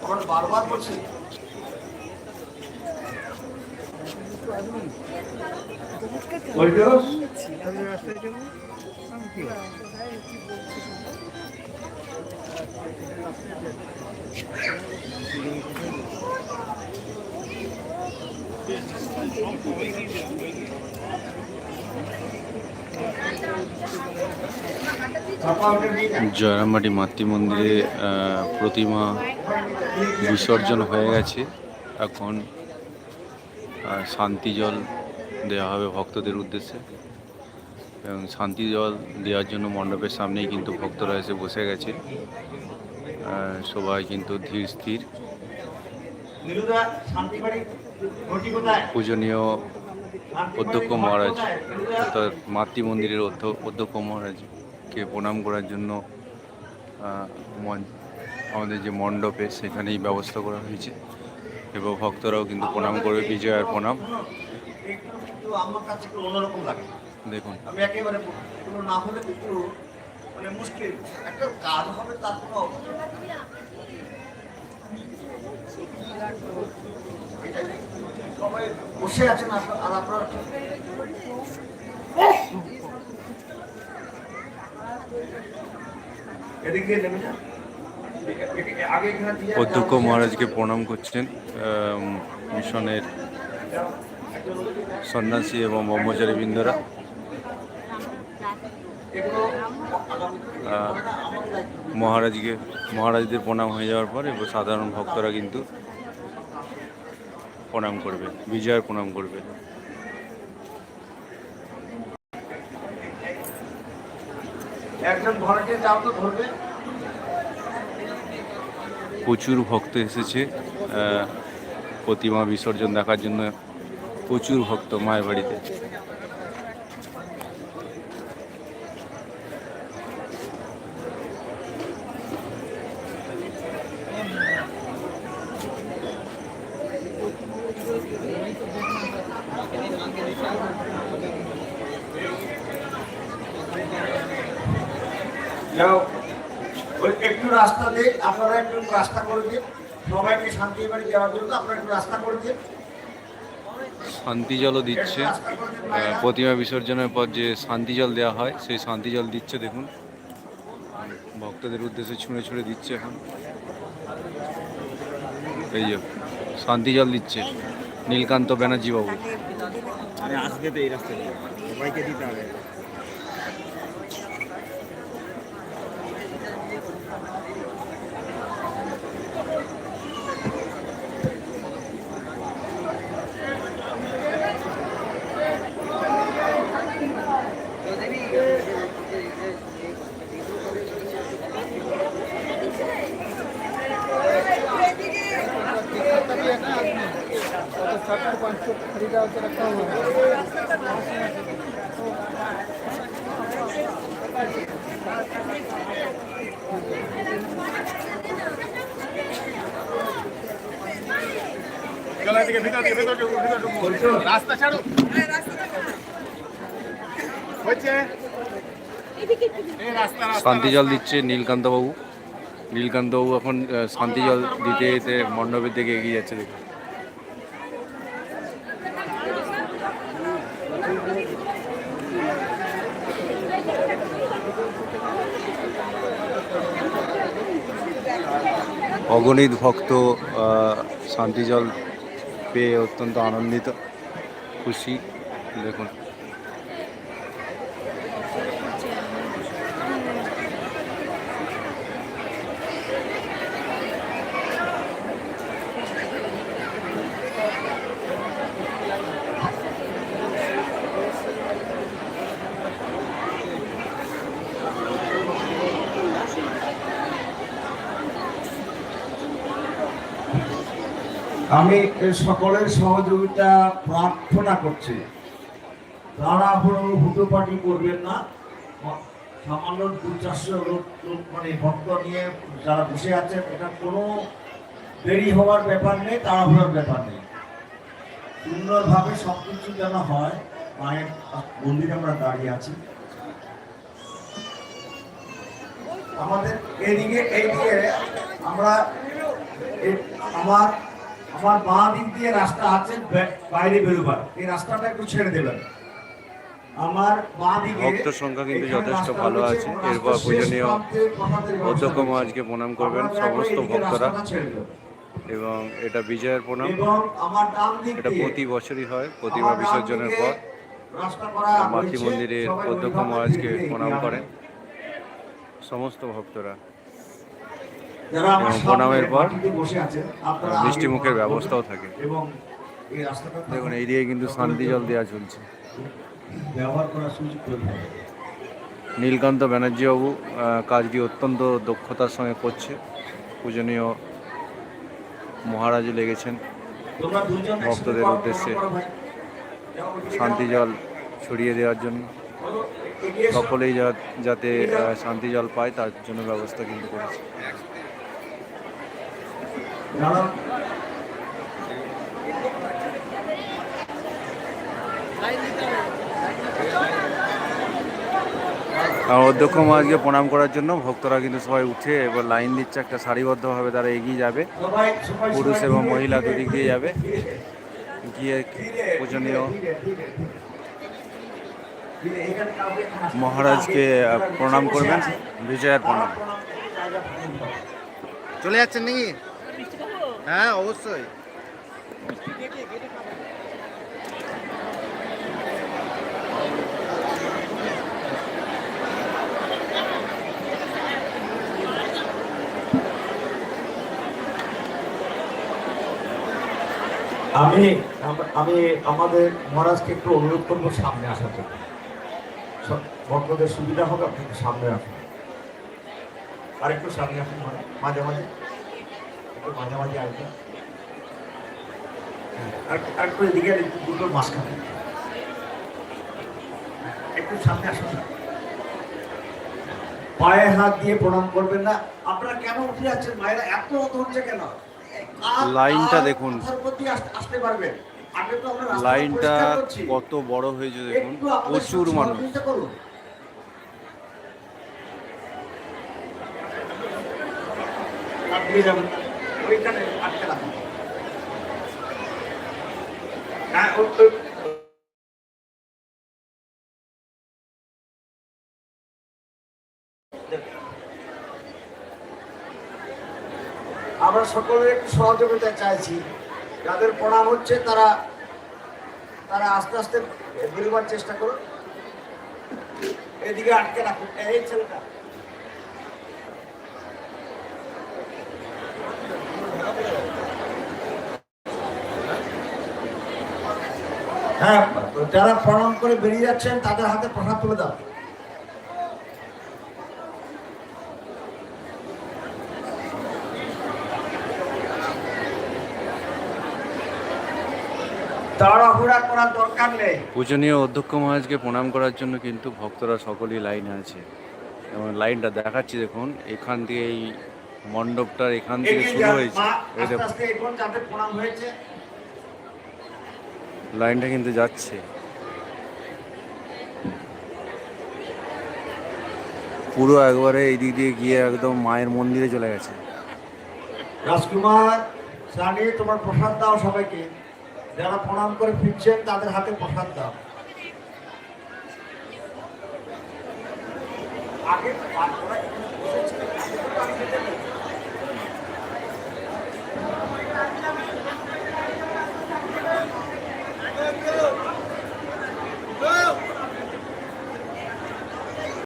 তখন বারবার বলছি ওইটা চাপা ওটা নিয়ে যান। জয়রামবাটি মাতৃ মন্দিরে প্রতিমা বিসর্জন হয়ে গেছে। এখন শান্তি জল দেওয়া হবে ভক্তদের উদ্দেশ্যে। এবং শান্তি জল দেওয়ার জন্য মণ্ডপের সামনেই কিন্তু ভক্তরা এসে বসে গেছে। সবাই কিন্তু ধীর স্থির। পূজনীয় অধ্যক্ষ মহারাজ, অর্থাৎ মাতৃ মন্দিরের অধ্য- অধ্যক্ষ মহারাজকে প্রণাম করার জন্য আমাদের যে মণ্ডপে সেখানেই ব্যবস্থা করা হয়েছে। এবং ভক্তরাও কিন্তু প্রণাম করবে প্রণাম। একটু অন্যরকম লাগে দেখুন মানে একটা কাজ হবে, তার কোনো। সবাই বসে আছেন আপনার- আর আপনারা এদিকে নেমে যান। অধ্যক্ষ মহারাজকে প্রণাম করছেন মিশনের সন্ন্যাসী এবং ব্রহ্মচারী বৃন্দরা। মহারাজকে মহারাজদের প্রণাম হয়ে যাওয়ার পর এবার সাধারণ ভক্তরা কিন্তু প্রণাম করবে বিজয়ের প্রণাম করবে। একজন ঘরে যাও তো ধরবে। প্রচুর ভক্ত এসেছে প্রতিমা বিসর্জন দেখার জন্য প্রচুর ভক্ত মায়ের বাড়িতে। যাও। একটু রাস্তা দিয়ে আপনারা একটু রাস্তা করে দিন। সবাইকে শান্তি বাড়ি যাওয়ার জন্য আপনারা একটু রাস্তা করে দিন। শান্তি জলও দিচ্ছে। প্রতিমা বিসর্জনের পর যে শান্তি জল দেওয়া হয় সেই শান্তি জল দিচ্ছে দেখুন। ভক্তদের উদ্দেশ্যে ছুঁড়ে ছুঁড়ে দিচ্ছে এখন। এই যে শান্তি জল দিচ্ছে। নীলকান্ত ব্যানার্জি বাবু। আরে আসবে তো এই রাস্তা দিয়ে সবাইকে দিতে হবে। রাস্তা ছাড়ো শান্তি জল দিচ্ছে নীলকান্ত বাবু নীলকান্ত বাবু এখন শান্তি জল দিতে দিতে মণ্ডপের দিকে এগিয়ে যাচ্ছে দেখুন। অগণিত ভক্ত শান্তি জল পেয়ে অত্যন্ত আনন্দিত খুশি। দেখুন। আমি সকলের সহযোগিতা প্রার্থনা করছি। তাড়াহুড়ো হুটোপাটি করবেন না। সামান্য দু চারশো লোক মানে ভক্ত নিয়ে যারা বসে আছেন, এটা কোনো দেরি হওয়ার ব্যাপার নেই, তাড়াহুড়োর ব্যাপার নেই। সুন্দরভাবে সব কিছু যেন হয়, মায়ের মন্দিরে আমরা দাঁড়িয়ে আছি। আমাদের এইদিকে এইদিকে আমরা আমার আমার বাঁ দিক দিয়ে রাস্তা আছে বাইরে বেরোবার। এই রাস্তাটা একটু ছেড়ে দেবেন। আমার ভক্তর সংখ্যা কিন্তু যথেষ্ট ভালো আছে। এরপর পূজনীয় অধ্যক্ষ রয়েছে। মহারাজকে প্রণাম করবেন সমস্ত ভক্তরা। এবং এটা বিজয়ের প্রণাম। এটা প্রতি বছরই হয় প্রতিমা বিসর্জনের পর। মাতৃ মন্দিরের অধ্যক্ষ মহারাজকে প্রণাম করেন। সমস্ত ভক্তরা যারা আমার এবং সামনে প্রণামের পর মিষ্টি মুখের ব্যবস্থাও থাকে। এবং এই দেখুন এইদিকে কিন্তু শান্তি জল দেওয়া চলছে। নীলকান্ত ব্যানার্জিবাবু কাজটি অত্যন্ত দক্ষতার সঙ্গে করছে। পূজনীয় মহারাজও লেগেছেন ভক্তদের উদ্দেশ্যে। শান্তি জল ছড়িয়ে দেওয়ার জন্য। সকলেই যাতে শান্তি জল পায় তার জন্য ব্যবস্থা কিন্তু করেছে। আর অধ্যক্ষ মহারাজকে প্রণাম করার জন্য ভক্তরা কিন্তু সবাই উঠে এবার লাইন দিচ্ছে একটা সারিবদ্ধভাবে তারা এগিয়ে যাবে। পুরুষ এবং মহিলা দুদিক দিয়ে যাবে। গিয়ে পূজনীয়। মহারাজকে প্রণাম করবেন। বিজয়ার প্রণাম। চলে যাচ্ছেন নাকি? হ্যাঁ অবশ্যই। আমি আমি আমাদের মহারাজকে একটু অনুরোধ করব সামনে আসার জন্য। ভক্তদের সুবিধা হবে আপনি সামনে আসুন। আর একটু সামনে আসুন মানে মাঝে মাঝে। একটু মাঝে মাঝে আসবেন হ্যাঁ, আর এদিকে একটু দুটোর মাঝখানে একটু সামনে আসুন। পায়ে হাত দিয়ে প্রণাম করবেন না। আপনারা কেন উঠে যাচ্ছেন? মায়েরা এত অত হচ্ছে কেন? লাইনটা দেখুন। আসতে পারবেন? লাইনটা কত বড় হয়েছে দেখুন। প্রচুর মানুষ। দিয়ে যাবেন। ওইখানে আটকে। হ্যাঁ, আমরা সকলের একটু সহযোগিতা চাইছি। যাদের প্রণাম হচ্ছে তারা তারা আস্তে আস্তে বেরোবার চেষ্টা করুন। এদিকে আটকে রাখুন। এই ছেলেটা। হ্যাঁ যারা প্রণাম করে বেরিয়ে যাচ্ছেন তাদের হাতে প্রসাদ তুলে দাও। পূজনীয় অধ্যক্ষ মহারাজকে প্রণাম করার জন্য কিন্তু ভক্তরা সকলেই লাইনে আছে। এবং লাইনটা দেখাচ্ছি দেখুন এখান থেকে এই মণ্ডপটার এখান থেকে শুরু হয়েছে মা, এই আস্তে দেখুন আস্তে এগোন, যাদের প্রণাম হয়েছে লাইনটা কিন্তু যাচ্ছে। পুরো একবারে এই দিক দিয়ে গিয়ে একদম মায়ের মন্দিরে চলে গেছে। রাজকুমার সানি তোমার প্রসাদ দাও সবাইকে। যারা প্রণাম করে ফিরছেন, তাদের হাতে প্রসাদ দাও। আগে